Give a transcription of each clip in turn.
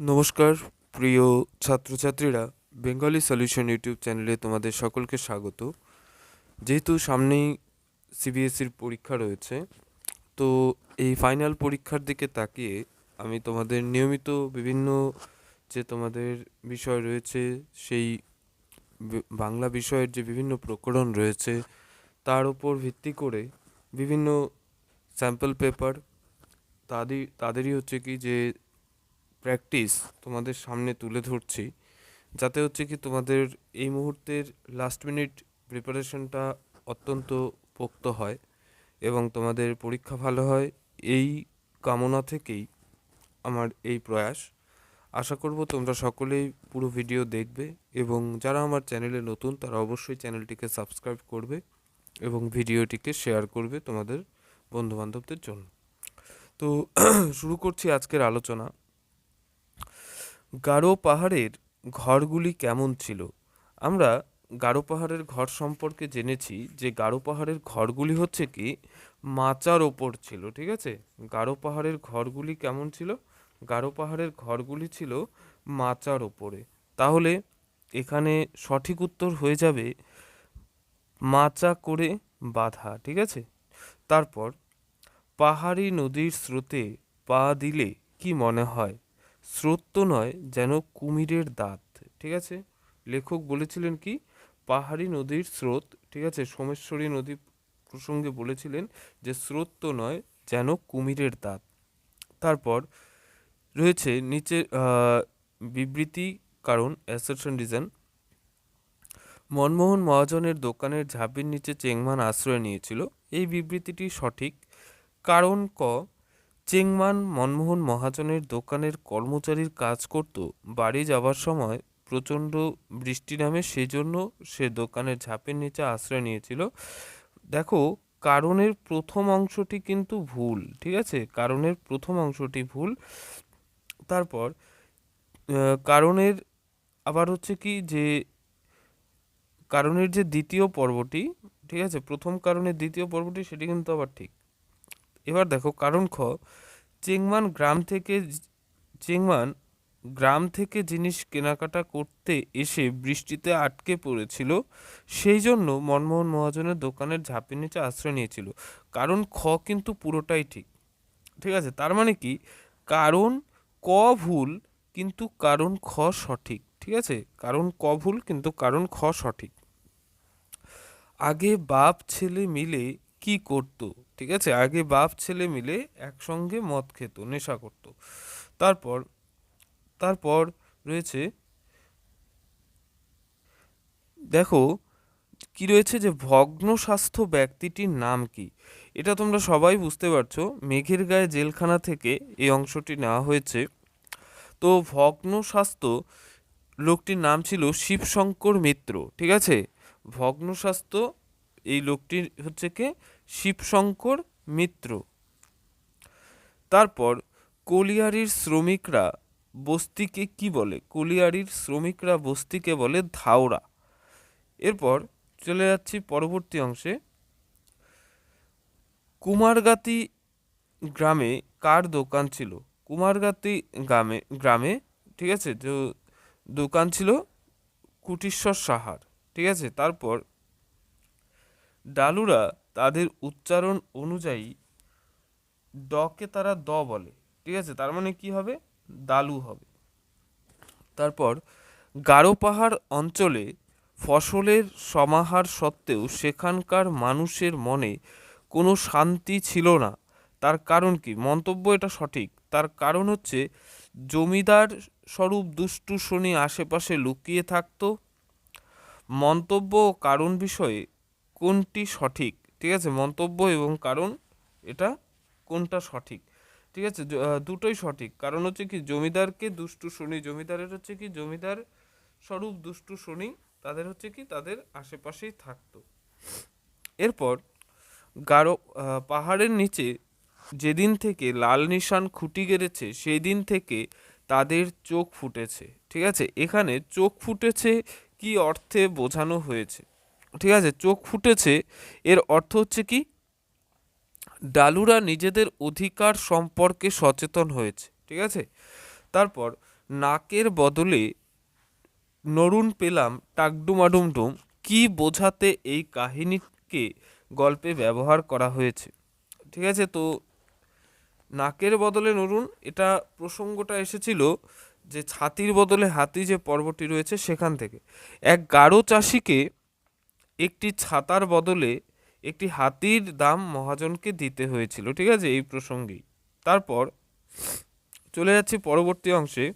নমস্কার, প্রিয় ছাত্রছাত্রীরা। বেঙ্গলি সলিউশন ইউটিউব চ্যানেলে তোমাদের সকলকে স্বাগত। যেহেতু সামনেই সিবিএসসির পরীক্ষা রয়েছে, তো এই ফাইনাল পরীক্ষার দিকে তাকিয়ে আমি তোমাদের নিয়মিত বিভিন্ন যে তোমাদের বিষয় রয়েছে, সেই বাংলা বিষয়ের যে বিভিন্ন প্রকরণ রয়েছে, তার উপর ভিত্তি করে বিভিন্ন স্যাম্পল পেপার তাদের তাদেরই হচ্ছে কি যে প্র্যাকটিস তোমাদের সামনে তুলে ধরছি। যাতে হচ্ছে কি তোমাদের এই মুহূর্তের লাস্ট মিনিট প্রিপারেশনটা অত্যন্ত পোক্ত হয় এবং তোমাদের পরীক্ষা ভালো হয়, এই কামনা থেকেই আমার এই প্রয়াস। আশা করব তোমরা সকলেই পুরো ভিডিও দেখবে এবং যারা আমার চ্যানেলে নতুন, তারা অবশ্যই চ্যানেলটিকে সাবস্ক্রাইব করবে এবং ভিডিওটিকে শেয়ার করবে তোমাদের বন্ধুবান্ধবদের জন্য। তো, শুরু করছি আজকের আলোচনা। গারো পাহাড়ের ঘরগুলি কেমন ছিল? আমরা গারো পাহাড়ের ঘর সম্পর্কে জেনেছি যে গারো পাহাড়ের ঘরগুলি হচ্ছে কি? মাচার ওপর ছিল, ঠিক আছে? গারো পাহাড়ের ঘরগুলি কেমন ছিল? গারো পাহাড়ের ঘরগুলি ছিল মাচার ওপরে। তাহলে এখানে সঠিক উত্তর হয়ে যাবে মাচা করে বাঁধা, ঠিক আছে? তারপর পাহাড়ি নদীর স্রোতে পা দিলে কি মনে হয়? স্রোত তো নয়, যেন কুমিরের দাঁত, ঠিক আছে? লেখক বলেছিলেন কি? পাহাড়ি নদীর স্রোত, ঠিক আছে? সোমেশ্বরী নদী প্রসঙ্গে বলেছিলেন যে, স্রোত তো নয়, যেন কুমিরের দাঁত। তারপর রয়েছে নিচে বিবৃতি, কারণ অ্যাসারশন রিজন মনমোহন মহাজনের দোকানের ঝাঁপির নিচে চেংমান আশ্রয় নিয়েছিল। এই বিবৃতিটি সঠিক। কারণ ক চেংমান মনমোহন মহাজনের দোকানের কর্মচারীর কাজ করত বাড়ি যাওয়ার সময় প্রচণ্ড বৃষ্টি নামে সেজন্য সে দোকানের ঝাঁপের নিচে আশ্রয় নিয়েছিল। দেখো, কারণের প্রথম অংশটি কিন্তু ভুল, ঠিক আছে? কারণের প্রথম অংশটি ভুল। তারপর কারণের আবার হচ্ছে কি যে, কারণের যে দ্বিতীয় পর্বটি, ঠিক আছে? প্রথম কারণের দ্বিতীয় পর্বটি, সেটি কিন্তু আবার ঠিক। এবার দেখো কারণ খ, চেংমান গ্রাম থেকে চেংমান গ্রাম থেকে জিনিস কেনাকাটা করতে এসে বৃষ্টিতে আটকে পড়েছিল, সেই জন্য মনমোহন মহাজনের দোকানের ঝাঁপের নিচে আশ্রয় নিয়েছিল। কারণ খ কিন্তু পুরোটাই ঠিক। ঠিক আছে? তার মানে কি? কারণ ক ভুল, কিন্তু কারণ খ সঠিক। ঠিক আছে? কারণ ক ভুল, কিন্তু কারণ খ সঠিক। আগে বাপ ছেলে মিলে কি করত? ঠিক আছে? আগে বাপ, ছেলে মিলে একসঙ্গে মদ খেত, নেশা করত। তারপর তারপর রয়েছে, দেখো, কি রয়েছে যে ভগ্ন স্বাস্থ্য ব্যক্তিটির নাম কি? এটা তোমরা সবাই বুঝতে পারছ। মেঘের গায়ে জেলখানা থেকে এই অংশটি নেওয়া হয়েছে। তো ভগ্ন স্বাস্থ্য লোকটির নাম ছিল শিবশঙ্কর মিত্র, ঠিক আছে? ভগ্ন স্বাস্থ্য এই লোকটির হচ্ছে কে? শিবশঙ্কর মিত্র। তারপর কলিয়ারির শ্রমিকরা বস্তিকে কি বলে? কলিয়ারির শ্রমিকরা বস্তিকে বলে ধাওড়া এরপর চলে যাচ্ছি পরবর্তী অংশে। কুমারগাতি গ্রামে কার দোকান ছিল? কুমারগাতি গ্রামে গ্রামে, ঠিক আছে, তো দোকান ছিল কুটিশ্বর সাহার, ঠিক আছে। তারপর ডালুরা তাদের উচ্চারণ অনুযায়ী ডকে তারা দ বলে, ঠিক আছে? তার মানে কি হবে? দালু হবে। তারপর, গারো পাহাড় অঞ্চলে ফসলের সমাহার সত্ত্বেও সেখানকার মানুষের মনে কোনো শান্তি ছিল না। তার কারণ কি? মন্তব্য এটা সঠিক। তার কারণ হচ্ছে, জমিদার স্বরূপ দুষ্টু শনি আশেপাশে লুকিয়ে থাকতো। মন্তব্য ও কারণ বিষয়ে কোনটি সঠিক? ঠিক আছে? মন্তব্য এবং কারণ, এটা কোনটা সঠিক? ঠিক আছে? দুটোই সঠিক। কারণ হচ্ছে কি, জমিদারকে দুষ্টু শনি, জমিদারের হচ্ছে কি, জমিদার স্বরূপ দুষ্টু শনি, তাদের হচ্ছে কি, তাদের আশেপাশেই থাকতো। এরপর, গারো পাহাড়ের নিচে যেদিন থেকে লাল নিশান খুঁটি গেড়েছে সেই দিন থেকে তাদের চোখ ফুটেছে। ঠিক আছে? এখানে চোখ ফুটেছে কি অর্থে বোঝানো হয়েছে? ঠিক আছে, চোখ ফুটেছে, এর অর্থ হচ্ছে কি? ডালুরা নিজেদের অধিকার সম্পর্কে সচেতন হয়েছে, ঠিক আছে? তারপর নাকের বদলে নরুন পেলাম টাকডুমাডুমডুম, কি বোঝাতে এই কাহিনীকে গল্পে ব্যবহার করা হয়েছে, ঠিক আছে? তো নাকের বদলে নরুন, এটা প্রসঙ্গটা এসেছিল যে ছাতির বদলে হাতি যে পর্বটি রয়েছে সেখান থেকে। এক গাঢ় চাষিকে একটি ছাতার বদলে একটি হাতির দাম মহাজনকে দিতে হয়েছিল, ঠিক আছে, এই প্রসঙ্গেই। তারপর চলে যাচ্ছি পরবর্তী অংশে।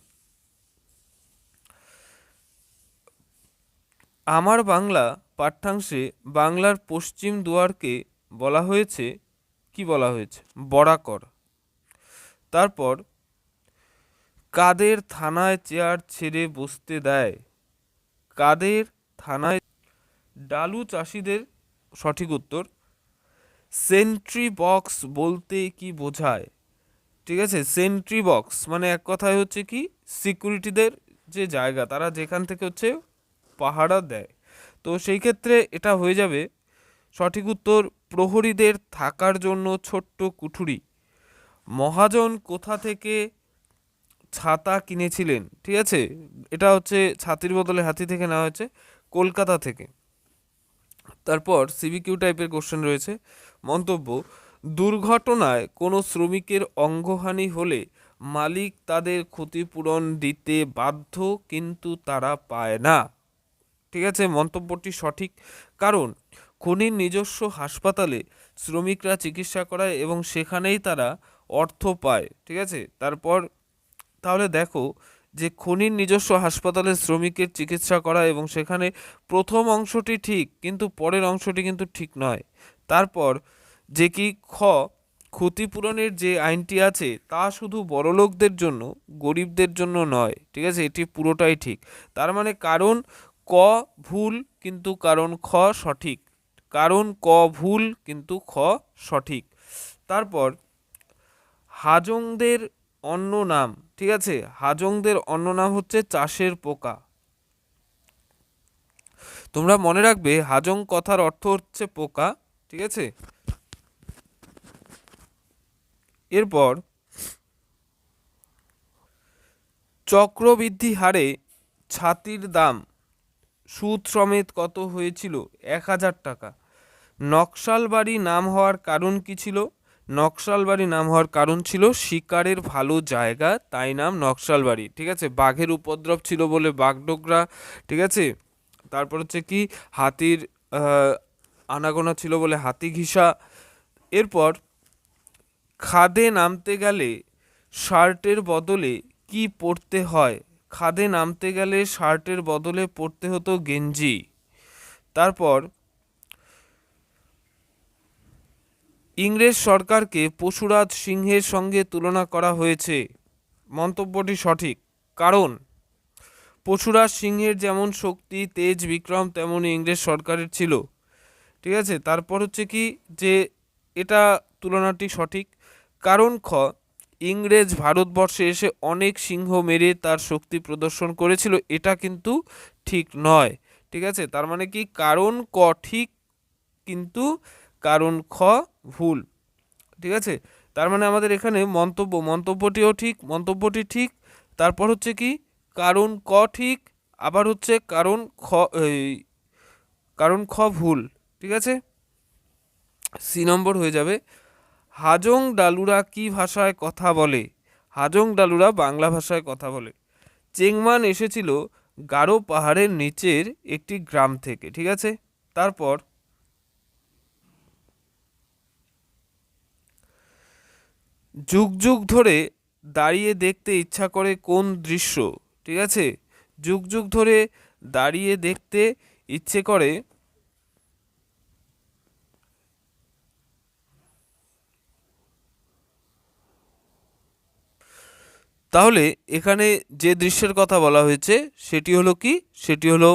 আমার বাংলা পাঠ্যাংশে বাংলার পশ্চিম দুয়ারকে বলা হয়েছে, কি বলা হয়েছে? বরাকর। তারপর, কাদের থানায় চেয়ার ছেড়ে বসতে দেয়? কাদের থানায় ডালু চাষিদের সঠিক উত্তর সেন্ট্রি বক্স বলতে কি বোঝায়? ঠিক আছে সেন্ট্রি বক্স মানে এক কথায় হচ্ছে কি, সিকিউরিটিদের যে জায়গা, তারা যেখান থেকে হচ্ছে পাহারা দেয়। তো সেই ক্ষেত্রে এটা হয়ে যাবে, সঠিক উত্তর, প্রহরীদের থাকার জন্য ছোট্ট কুঠুরি। মহাজন কোথা থেকে ছাতা কিনেছিলেন? ঠিক আছে, এটা হচ্ছে ছাতির বদলে হাতি থেকে নেওয়া হয়েছে, কলকাতা থেকে। তারপর সিবিকিউ টাইপের কোশ্চেন রয়েছে। মন্তব্য, দুর্ঘটনায় কোনো শ্রমিকের অঙ্গহানি হলে মালিক তাদের ক্ষতিপূরণ দিতে বাধ্য, কিন্তু তারা পায় না। ঠিক আছে, মন্তব্যটি সঠিক। কারণ, খনির নিজস্ব হাসপাতালে শ্রমিকরা চিকিৎসা করায় এবং সেখানেই তারা অর্থ পায়। ঠিক আছে, তারপর, তাহলে দেখো যে খনির নিজস্ব হাসপাতালে শ্রমিকের চিকিৎসা করা এবং সেখানে প্রথম অংশটি ঠিক, কিন্তু পরের অংশটি কিন্তু ঠিক নয়। তারপর যে কি খ, ক্ষতিপূরণের যে আইনটি আছে, তা শুধু বড়লোকদের জন্য, গরিবদের জন্য নয়, ঠিক আছে? এটি পুরোটাই ঠিক। তার মানে কারণ ক ভুল, কিন্তু কারণ খ সঠিক। কারণ ক ভুল, কিন্তু খ সঠিক। তারপর হাজংদের অন্য নাম। ঠিক আছে? হাজংদের অন্য নাম হচ্ছে চাষের পোকা। তোমরা মনে রাখবে, হাজং কথার অর্থ হচ্ছে পোকা, ঠিক আছে? এরপর, চক্রবৃদ্ধি হারে ছাতির দাম, সুদ সমেত কত হয়েছিল? এক হাজার টাকা। নকশালবাড়ি নাম হওয়ার কারণ কি ছিল? নকশালবাড়ি নাম হওয়ার কারণ ছিল শিকারের ভালো জায়গা, তাই নাম নকশালবাড়ি। ঠিক আছে? বাঘের উপদ্রব ছিল বলে বাঘডোগরা ঠিক আছে? তারপর হচ্ছে কি? হাতির আনাগোনা ছিল বলে হাতি ঘিসা। এরপর খাদে নামতে গেলে শার্টের বদলে কি পরতে হয়? খাদে নামতে গেলে শার্টের বদলে পরতে হতো গেঞ্জি। তারপর ইংরেজ সরকারকে পশুরাজ সিংহের সঙ্গে তুলনা করা হয়েছে। মন্তব্যটি সঠিক। কারণ, পশুরাজ সিংহের যেমন শক্তি, তেজ, বিক্রম তেমনই ইংরেজ সরকারের ছিল। ঠিক আছে? তারপর হচ্ছে কি যে, এটা তুলনাটি সঠিক। কারণ, খ, ইংরেজ ভারতবর্ষে এসে অনেক সিংহ মেরে তার শক্তি প্রদর্শন করেছিল। এটা কিন্তু ঠিক নয়। ঠিক আছে? তার মানে কি? কারণ, ক ঠিক, কিন্তু কারণ, খ ভুল, ঠিক আছে? তার মানে আমাদের এখানে মন্তব্য, মন্তব্যটিও ঠিক, মন্তব্যটি ঠিক, তারপর হচ্ছে কি, কারণ ক ঠিক, আবার হচ্ছে কারণ খ কারণ খ ভুল, ঠিক আছে? সি নম্বর হয়ে যাবে, হাজং ডালুরা কি ভাষায় কথা বলে? হাজং ডালুরা বাংলা ভাষায় কথা বলে। চেংমান এসেছিল গারো পাহাড়ের নিচের একটি গ্রাম থেকে, ঠিক আছে? তারপর যুগ যুগ ধরে দাঁড়িয়ে দেখতে ইচ্ছা করে কোন দৃশ্য, ঠিক আছে? যুগ যুগ ধরে দাঁড়িয়ে দেখতে ইচ্ছে করে তাহলে এখানে যে দৃশ্যের কথা বলা হয়েছে, সেটি হলো কি? সেটি হলো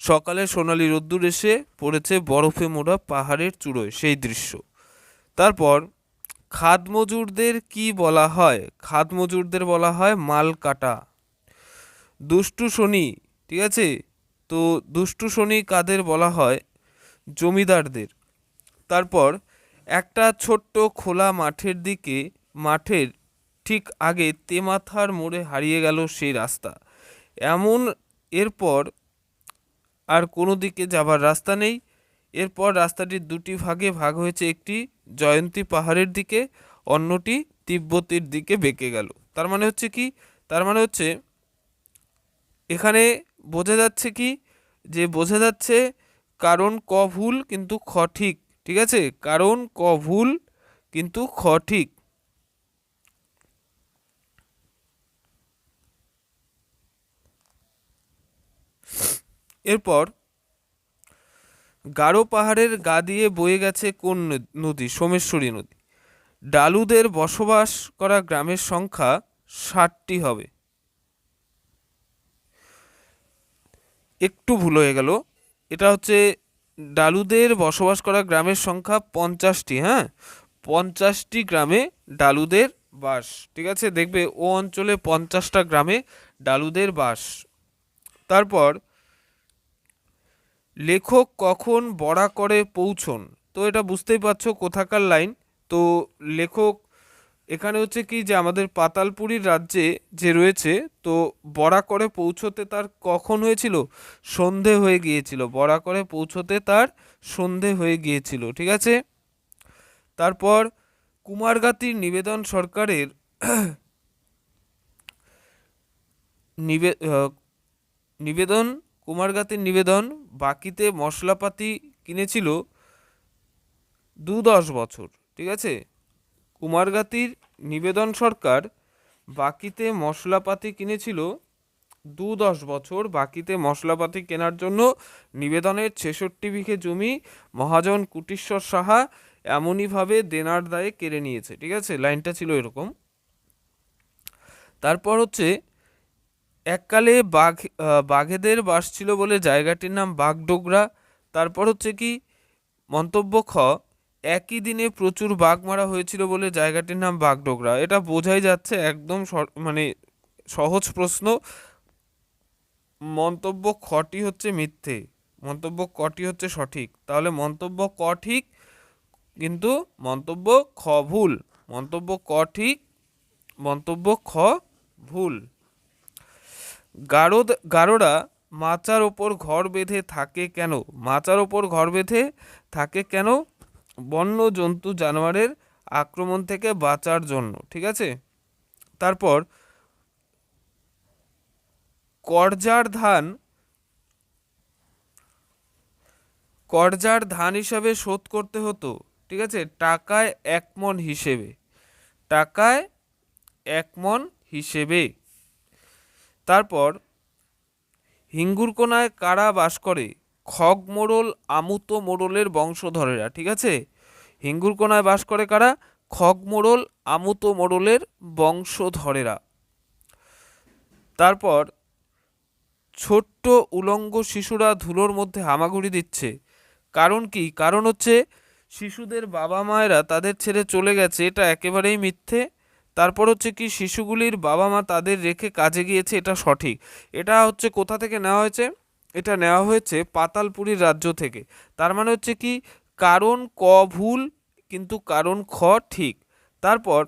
সকালে সোনালি রোদ্দুর এসে পড়েছে বরফে মোড়া পাহাড়ের চূড়োয়, সেই দৃশ্য। তারপর খাদ মজুরদের কি বলা হয়? খাদ মজুরদের বলা হয় মাল কাটা। দুষ্টু শনি, ঠিক আছে? তো দুষ্টু শনি কাদের বলা হয়? জমিদারদের। তারপর একটা ছোট্ট খোলা মাঠের দিকে, মাঠের ঠিক আগে তেমাথার মোড়ে হারিয়ে গেল সেই রাস্তা। এমন, এরপর আর কোনো দিকে যাবার রাস্তা নেই। এরপর রাস্তাটির দুটি ভাগে ভাগ হয়েছে একটি জয়ন্তী পাহাড়ের দিকে, অন্যটি তিব্বতের দিকে বেঁকে গেল। তার মানে হচ্ছে কি? তার মানে হচ্ছে এখানে বোঝা যাচ্ছে কি? যে বোঝা যাচ্ছে কারণ ক ভুল কিন্তু খ ঠিক ঠিক আছে? কারণ ক ভুল কিন্তু খ ঠিক। এরপর গারো পাহাড়ের গা দিয়ে বয়ে গেছে কোন নদী? সোমেশ্বরী নদী। ডালুদের বসবাস করা গ্রামের সংখ্যা ষাটটি হবে। একটু ভুল হয়ে গেল। এটা হচ্ছে ডালুদের বসবাস করা গ্রামের সংখ্যা পঞ্চাশটি হ্যাঁ? পঞ্চাশটি গ্রামে ডালুদের বাস। ঠিক আছে? দেখবে ও অঞ্চলে পঞ্চাশটা গ্রামে ডালুদের বাস। তারপর লেখক কখন বড়া করে পৌঁছন? তো এটা বুঝতেই পারছ কোথাকার লাইন। তো লেখক, এখানে হচ্ছে কি যে আমাদের পাতালপুরীর রাজ্যে যে রয়েছে, তো বড়া করে পৌঁছোতে তার কখন হয়েছিল? সন্ধে হয়ে গিয়েছিল। বড়া করে পৌঁছোতে তার সন্ধে হয়ে গিয়েছিল, ঠিক আছে? তারপর কুমারগাতির নিবেদন সরকারের নিবে নিবেদন কুমারগাতির নিবেদন, বাকিতে মশলাপাতি কিনেছিল দু দশ বছর, ঠিক আছে? কুমারগাতির নিবেদন সরকার বাকিতে মশলাপাতি কিনেছিল দু দশ বছর, বাকিতে মশলাপাতি কেনার জন্য নিবেদনের ছেষট্টি বিঘে জমি মহাজন কুটিশ্বর সাহা এমনইভাবে দেনার দায়ে কেড়ে নিয়েছে, ঠিক আছে? লাইনটা ছিল এরকম। তারপর হচ্ছে এককালে বাঘ বাঘেদের বাস ছিল বলে জায়গাটির নাম বাঘডোগরা তারপর হচ্ছে কি, মন্তব্য খ, একই দিনে প্রচুর বাঘ মারা হয়েছিল বলে জায়গাটির নাম বাঘডোগরা এটা বোঝাই যাচ্ছে একদম মানে সহজ প্রশ্ন। মন্তব্য খটি হচ্ছে মিথ্যে, মন্তব্য কটি হচ্ছে সঠিক। তাহলে মন্তব্য ক ঠিক, কিন্তু মন্তব্য খ ভুল। মন্তব্য ক ঠিক, মন্তব্য খ ভুল। গারদ গারোরা মাচার ওপর ঘর বেঁধে থাকে কেন? মাচার ওপর ঘর বেঁধে থাকে কেন? বন্য জন্তু জানোয়ারের আক্রমণ থেকে বাঁচার জন্য, ঠিক আছে? তারপর, করজার ধান করজার ধান হিসাবে শোধ করতে হতো, ঠিক আছে? টাকায় এক মন হিসেবে, টাকায় এক মন হিসেবে। তারপর হিঙ্গুরকোনায় কারা বাস করে? খগ মোড়ল, আমুত মোড়লের বংশধরেরা, ঠিক আছে? হিঙ্গুরকোনায় বাস করে কারা? খগ মোড়ল, আমুত মোড়লের বংশধরেরা। তারপর ছোট্ট উলঙ্গ শিশুরা ধুলোর মধ্যে হামাগুড়ি দিচ্ছে। কারণ কি? কারণ হচ্ছে শিশুদের বাবা মায়েরা তাদের ছেড়ে চলে গেছে, এটা একেবারেই মিথ্যে। তারপর হচ্ছে কি শিশুগুলির বাবা মা তাদের রেখে কাজে গিয়েছে, এটা সঠিক। এটা হচ্ছে কোথা থেকে নেওয়া হয়েছে? এটা নেওয়া হয়েছে পাতালপুরীর রাজ্য থেকে। তার মানে হচ্ছে কি কারণ ক ভুল, কিন্তু কারণ খ ঠিক। তারপর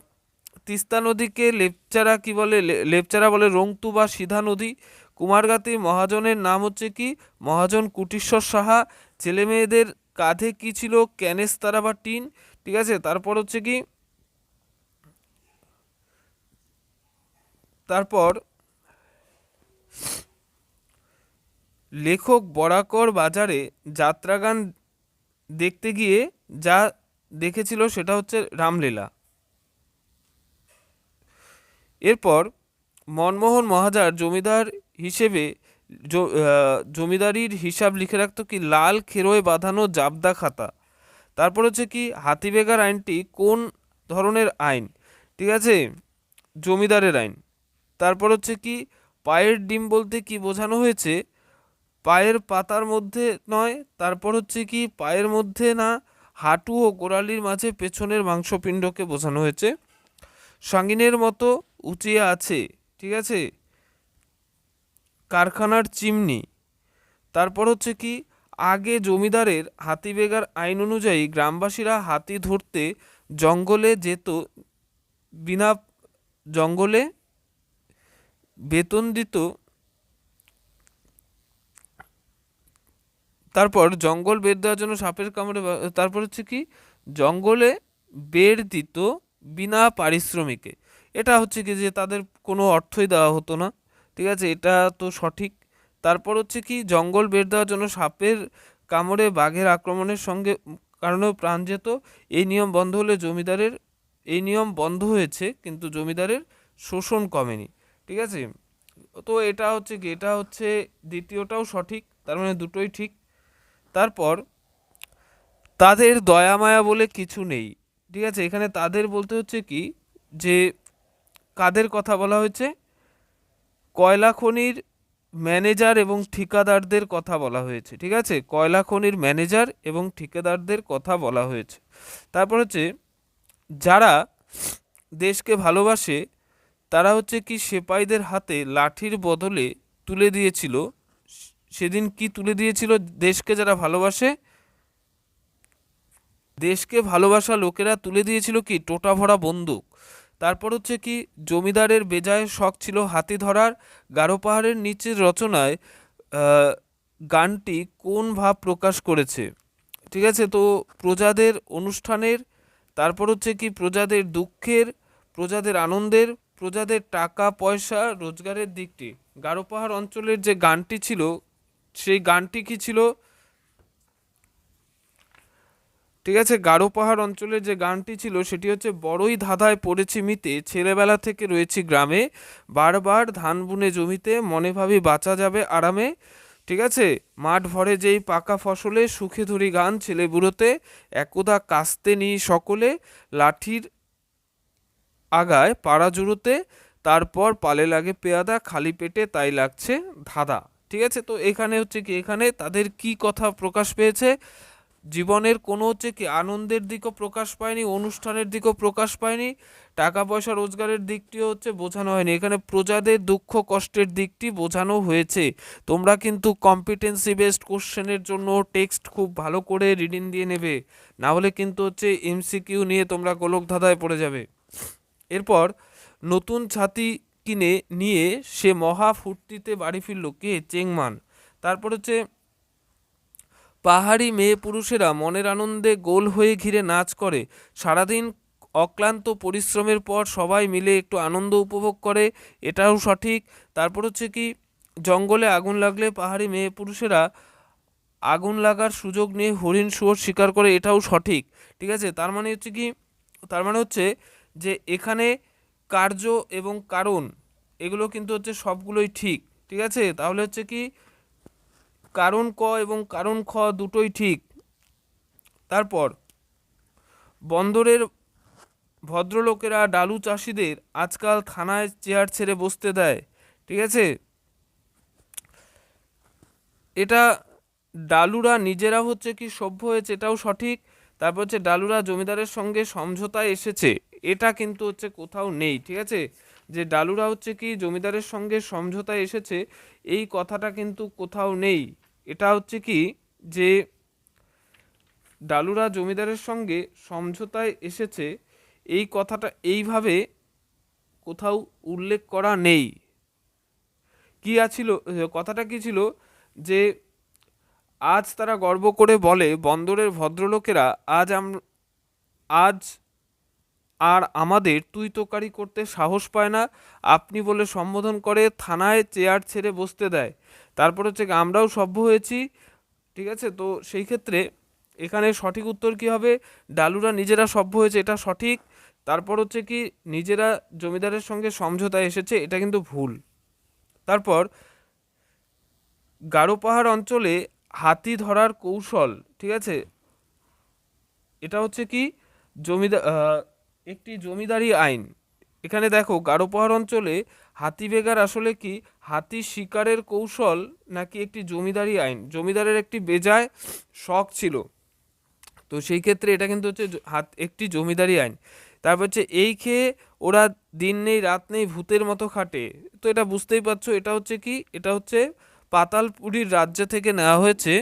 তিস্তা নদীকে লেপচারা কি বলে? লেপচারা বলে রংতু বা সিধা নদী। কুমারগাতি মহাজনের নাম হচ্ছে কি? মহাজন কুটিশ্বর সাহা। ছেলে মেয়েদের কাঁধে কি ছিল? ক্যানেস্তারা বা টিন, ঠিক আছে? তারপর হচ্ছে কি তারপর লেখক বরাকর বাজারে যাত্রাগান দেখতে গিয়ে যা দেখেছিল সেটা হচ্ছে রামলীলা। এরপর মনমোহন মহাজার জমিদার হিসেবে জমিদারির হিসাব লিখে রাখতো কি, লাল খেরোয় বাঁধানো জাবদা খাতা। তারপর হচ্ছে কি, হাতিবেগার আইনটি কোন ধরনের আইন? ঠিক আছে? জমিদারের আইন। তারপর হচ্ছে কি, পায়ের ডিম বলতে কি বোঝানো হয়েছে? পায়ের পাতার মধ্যে নয়, তারপর হচ্ছে কি পায়ের মধ্যে না হাঁটু ও গোড়ালির মাঝে পেছনের মাংসপিণ্ডকে বোঝানো হয়েছে। সাঙ্গিনের মতো উঁচিয়ে আছে, ঠিক আছে? কারখানার চিমনি। তারপর হচ্ছে কি, আগে জমিদারের হাতি বেগার আইন অনুযায়ী গ্রামবাসীরা হাতি ধরতে জঙ্গলে যেত, বিনা জঙ্গলে বেতন দিত। তারপর জঙ্গল বের দেওয়ার জন্য সাপের কামড়ে তারপর হচ্ছে কি? জঙ্গলে বের দিত বিনা পারিশ্রমিকে। এটা হচ্ছে কি যে তাদের কোনো অর্থই দেওয়া হতো না। ঠিক আছে? এটা তো সঠিক। তারপর হচ্ছে কি? জঙ্গল বের দেওয়ার জন্য সাপের কামড়ে বাঘের আক্রমণের সঙ্গে কারণেও প্রাণ যেত। এই নিয়ম বন্ধ হলে জমিদারের, এই নিয়ম বন্ধ হয়েছে, কিন্তু জমিদারের শোষণ কমেনি। ঠিক আছে? তো এটা হচ্ছে কি? এটা হচ্ছে দ্বিতীয়টাও সঠিক, তার মানে দুটোই ঠিক। তারপর তাদের দয়া মায়া বলে কিছু নেই, ঠিক আছে? এখানে তাদের বলতে হচ্ছে কি? যে কাদের কথা বলা হয়েছে? কয়লা খনির ম্যানেজার এবং ঠিকাদারদের কথা বলা হয়েছে, ঠিক আছে? কয়লা খনির ম্যানেজার এবং ঠিকাদারদের কথা বলা হয়েছে। তারপর হচ্ছে যারা দেশকে ভালোবাসে তারা হচ্ছে কি সেপাইদের হাতে লাঠির বদলে তুলে দিয়েছিল। সেদিন কি তুলে দিয়েছিল? দেশকে যারা ভালোবাসে, দেশকে ভালোবাসা লোকেরা তুলে দিয়েছিল কি? টোটা ভরা বন্দুক। তারপর হচ্ছে কি জমিদারের বেজায় শখ ছিল হাতি ধরার। গারো পাহাড়ের নিচের রচনায় গানটি কোন ভাব প্রকাশ করেছে? ঠিক আছে, তো প্রজাদের অনুষ্ঠানের, তারপর হচ্ছে কি প্রজাদের দুঃখের, প্রজাদের আনন্দের প্রজাদের টাকা, পয়সা, রোজগারের দিকটি। গারো পাহাড় অঞ্চলের যে গানটি ছিল, সেই গানটি কি ছিল? ঠিক আছে গারো পাহাড় অঞ্চলের যে গানটি ছিল, সেটি হচ্ছে, বড়ই ধাঁধায় পড়েছি মিতে, ছেলেবেলা থেকে রয়েছি গ্রামে। বারবার ধান বুনে জমিতে, মনে ভাবি বাঁচা যাবে আরামে। ঠিক আছে, মাঠ ভরে যেই পাকা ফসলে সুখে ধরি গান ছেলে বুড়োতে একদা কাস্তে নিই সকলে, লাঠির আগায় পাড়া জুড়োতে, তারপর পালে লাগে পেয়াদা, খালি পেটে তাই লাগছে ধাঁধা। ঠিক আছে? তো এখানে হচ্ছে কি, এখানে তাদের কি কথা প্রকাশ পেয়েছে? জীবনের কোনো হচ্ছে কি আনন্দের দিকও প্রকাশ পায়নি, অনুষ্ঠানের দিকও প্রকাশ পায়নি টাকা পয়সা রোজগারের দিকটিও হচ্ছে বোঝানো হয়নি। এখানে প্রজাদের দুঃখ কষ্টের দিকটি বোঝানো হয়েছে। তোমরা কিন্তু কম্পিটেন্সি বেসড কোশ্চেনের জন্য টেক্সট খুব ভালো করে রিডিং দিয়ে নেবে। না হলে কিন্তু হচ্ছে এমসিকিউ নিয়ে তোমরা গোলক ধাঁধায় পড়ে যাবে। এরপর নতুন ছাতি কিনে নিয়ে সে মহা ফুর্তিতে বাড়ি ফিরল কে? চেংমান। তারপর হচ্ছে পাহাড়ি মেয়ে পুরুষেরা মনের আনন্দে গোল হয়ে ঘিরে নাচ করে। সারাদিন অক্লান্ত পরিশ্রমের পর সবাই মিলে একটু আনন্দ উপভোগ করে, এটাও সঠিক। তারপর হচ্ছে কি, জঙ্গলে আগুন লাগলে পাহাড়ি মেয়ে পুরুষেরা আগুন লাগার সুযোগ নিয়ে হরিণ শুয়োর শিকার করে, এটাও সঠিক। ঠিক আছে? তার মানে হচ্ছে কি, তার মানে হচ্ছে যে এখানে কার্য এবং কারণ, এগুলো কিন্তু হচ্ছে সবগুলোই ঠিক ঠিক আছে? তাহলে হচ্ছে কি, কারণ ক এবং কারণ খ দুটোই ঠিক। তারপর, বন্দরের ভদ্রলোকেরা ডালু চাষিদের আজকাল থানায় চেয়ার ছেড়ে বসতে দেয়, ঠিক আছে? এটা ডালুরা নিজেরা হচ্ছে কি সভ্য হয়েছে এটাও সঠিক। তারপর হচ্ছে ডালুরা জমিদারের সঙ্গে সমঝোতায় এসেছে এটা কিন্তু হচ্ছে কোথাও নেই, ঠিক আছে? যে ডালুরা হচ্ছে কি জমিদারের সঙ্গে সমঝোতায় এসেছে, এই কথাটা কিন্তু কোথাও নেই। এটা হচ্ছে কি যে ডালুরা জমিদারের সঙ্গে সমঝোতায় এসেছে, এই কথাটা এইভাবে কোথাও উল্লেখ করা নেই। কি আছিল কথাটা কি ছিল? যে আজ তারা গর্ব করে বলে বন্দরের ভদ্রলোকেরা, আজ আম, আজ আর আমাদের তুই তোকারি করতে সাহস পায় না, আপনি বলে সম্বোধন করে থানায় চেয়ার ছেড়ে বসতে দেয়। তারপর হচ্ছে আমরাও সভ্য হয়েছি, ঠিক আছে? তো সেই ক্ষেত্রে এখানে সঠিক উত্তর কি হবে? ডালুরা নিজেরা সভ্য হয়েছে, এটা সঠিক। তারপর হচ্ছে কি, নিজেরা জমিদারের সঙ্গে সমঝোতায় এসেছে, এটা কিন্তু ভুল। তারপর গারো পাহাড় অঞ্চলে হাতি ধরার কৌশল, ঠিক আছে? এটা হচ্ছে কি জমিদার একটি জমিদারি আইন। এখানে দেখো, গারোপাহাড় অঞ্চলে হাতি বেগার আসলে কি? হাতি শিকারের কৌশল নাকি একটি জমিদারি আইন? জমিদারের একটি বেজায় শখ ছিল। তো সেই ক্ষেত্রে এটা কিন্তু হচ্ছে হাত একটি জমিদারি আইন। তারপর হচ্ছে, এই খেয়ে ওরা দিন নেই, রাত নেই, ভূতের মতো খাটে। তো এটা বুঝতেই পারছ, এটা হচ্ছে কি? এটা হচ্ছে পাতালপুরীর রাজ্য থেকে নেওয়া হয়েছে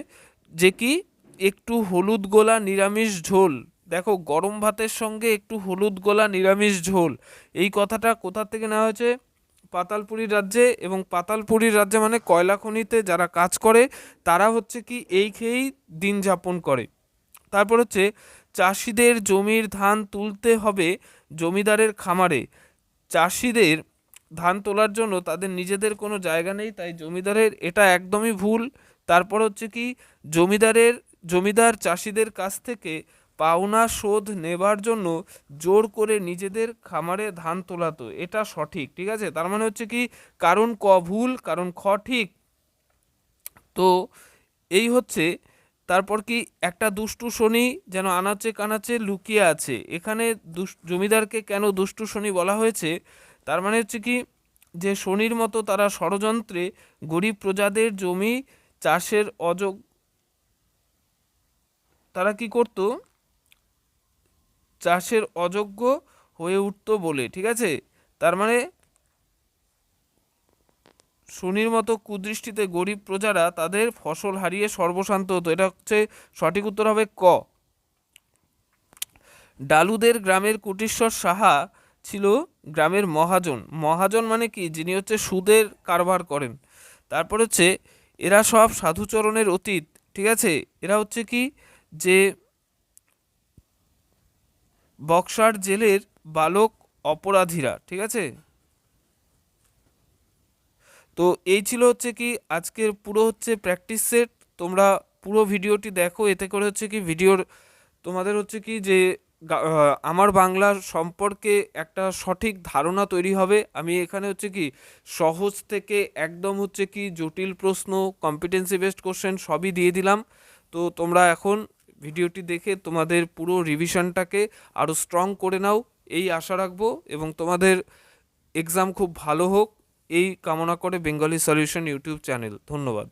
যে কি? একটু হলুদ গোলা নিরামিষ ঝোল। দেখো, গরম ভাতের সঙ্গে একটু হলুদ গোলা নিরামিষ ঝোল। এই কথাটা কোথা থেকে নেওয়া হয়েছে? পাতালপুরীর রাজ্যে, এবং পাতালপুরীর রাজ্যে মানে কয়লা খনিতে যারা কাজ করে, তারা হচ্ছে কি এই খেয়েই দিন যাপন করে। তারপর হচ্ছে, চাষিদের জমির ধান তুলতে হবে জমিদারের খামারে। চাষিদের ধান তোলার জন্য তাদের নিজেদের কোনো জায়গা নেই, তাই জমিদারের এটা একদমই ভুল। তারপর হচ্ছে কি, জমিদারের, জমিদার চাষিদের কাছ থেকে পাওনা শোধ নেবার জন্য জোর করে নিজেদের খামারে ধান তোলাতো, এটা সঠিক, ঠিক আছে? তার মানে হচ্ছে কি, কারণ ক ভুল, কারণ খ ঠিক। তো এই হচ্ছে, তারপর কি একটা দুষ্টু শনি যেন আনাচে কানাচে লুকিয়ে আছে। এখানে জমিদারকে কেন দুষ্টু শনি বলা হয়েছে? তার মানে হচ্ছে কি, যে শনির মতো তারা ষড়যন্ত্রে গরিব প্রজাদের জমি, চাষের অযোগ, তারা কি করত? চাষের অযোগ্য হয়ে উঠতো বলে, ঠিক আছে? তার মানে শনির মতো কুদৃষ্টিতে গরিব প্রজারা তাদের ফসল হারিয়ে সর্বশান্ত হতো। এটা হচ্ছে সঠিক উত্তর হবে ক। ডালুদের গ্রামের কুটিশ্বর সাহা ছিল গ্রামের মহাজন। মহাজন মানে কি? যিনি হচ্ছে সুদের কারবার করেন। তারপর হচ্ছে এরা সব সাধুচরণের অতীত, ঠিক আছে? এরা হচ্ছে কি? যে বক্সার জেলের বালক অপরাধীরা, ঠিক আছে? তো এই ছিল হচ্ছে কি আজকের পুরো হচ্ছে প্র্যাকটিস সেট তোমরা পুরো ভিডিওটি দেখো, এতে করে হচ্ছে কি ভিডিওর তোমাদের হচ্ছে কি যে আমার বাংলার সম্পর্কে একটা সঠিক ধারণা তৈরি হবে। আমি এখানে হচ্ছে কি সহজ থেকে একদম হচ্ছে কি জটিল প্রশ্ন কম্পিটেন্সি বেসড কোশ্চেন সবই দিয়ে দিলাম। তো তোমরা এখন ভিডিওটি দেখে তোমাদের পুরো রিভিশনটাকে আরও স্ট্রং করে নাও, এই আশা রাখব। এবং তোমাদের এক্সাম খুব ভালো হোক। এই কামনা করে বেঙ্গলি সলিউশন ইউটিউব চ্যানেল ধন্যবাদ।